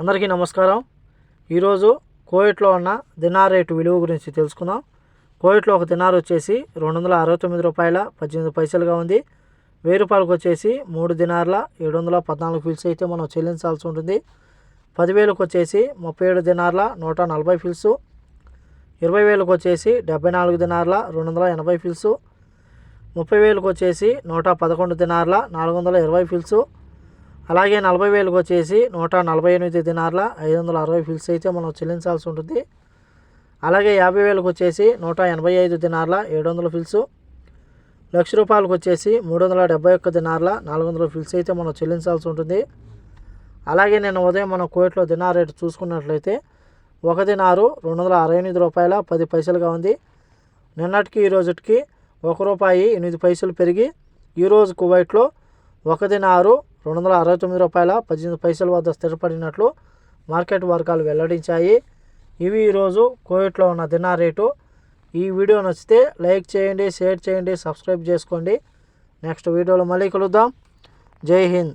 అందరికీ నమస్కారం. ఈరోజు కోవిట్లో ఉన్న దినార్ రేటు విలువ గురించి తెలుసుకుందాం. కోవిట్లో ఒక దినార్ వచ్చేసి రెండు వందల అరవై తొమ్మిది రూపాయల పద్దెనిమిది పైసలుగా ఉంది. వెయ్యి రూపాయలకు వచ్చేసి మూడు దినార్ల ఏడు వందల పద్నాలుగు ఫిల్స్ అయితే మనం చెల్లించాల్సి ఉంటుంది. పదివేలకు వచ్చేసి ముప్పై ఏడు దినార్ల నూట నలభై ఫిల్స్. ఇరవై వేలకు వచ్చేసి డెబ్బై నాలుగు దినార్ల రెండు వందల ఎనభై ఫిల్స్. ముప్పై వేలకు వచ్చేసి నూట పదకొండు దినార్ల నాలుగు వందల ఇరవై ఫిల్సు. అలాగే నలభై వేలకు వచ్చేసి నూట నలభై ఎనిమిది దినార్ల ఐదు వందల అరవై ఫిల్స్ అయితే మనం చెల్లించాల్సి ఉంటుంది. అలాగే యాభై వేలకు వచ్చేసి నూట ఎనభై ఐదు దినార్ల ఏడు వందల ఫిల్స్. లక్ష రూపాయలకు వచ్చేసి మూడు వందల డెబ్బై ఒక్క దినార్ల నాలుగు వందల ఫిల్స్ అయితే మనం చెల్లించాల్సి ఉంటుంది. అలాగే నేను ఉదయం మన కోవిట్లో దినార్ రేటు చూసుకున్నట్లయితే ఒక దినారు రెండు వందల అరవై ఎనిమిది రూపాయల పది పైసలుగా ఉంది. నిన్నటికి ఈ రోజుకి ఒక రూపాయి ఎనిమిది పైసలు పెరిగి ఈరోజు కువైట్లో ఒక దినారు రెండు వందల అరవై తొమ్మిది రూపాయల పద్దెనిమిది పైసల వద్ద స్థిరపడినట్లు మార్కెట్ వర్గాలు వెల్లడించాయి. ఇవి ఈరోజు కోవిట్లో ఉన్న దినా రేటు. ఈ వీడియో నచ్చితే లైక్ చేయండి షేర్ చేయండి సబ్స్క్రైబ్ చేసుకోండి. నెక్స్ట్ వీడియోలో మళ్ళీ కలుద్దాం. జై హింద్.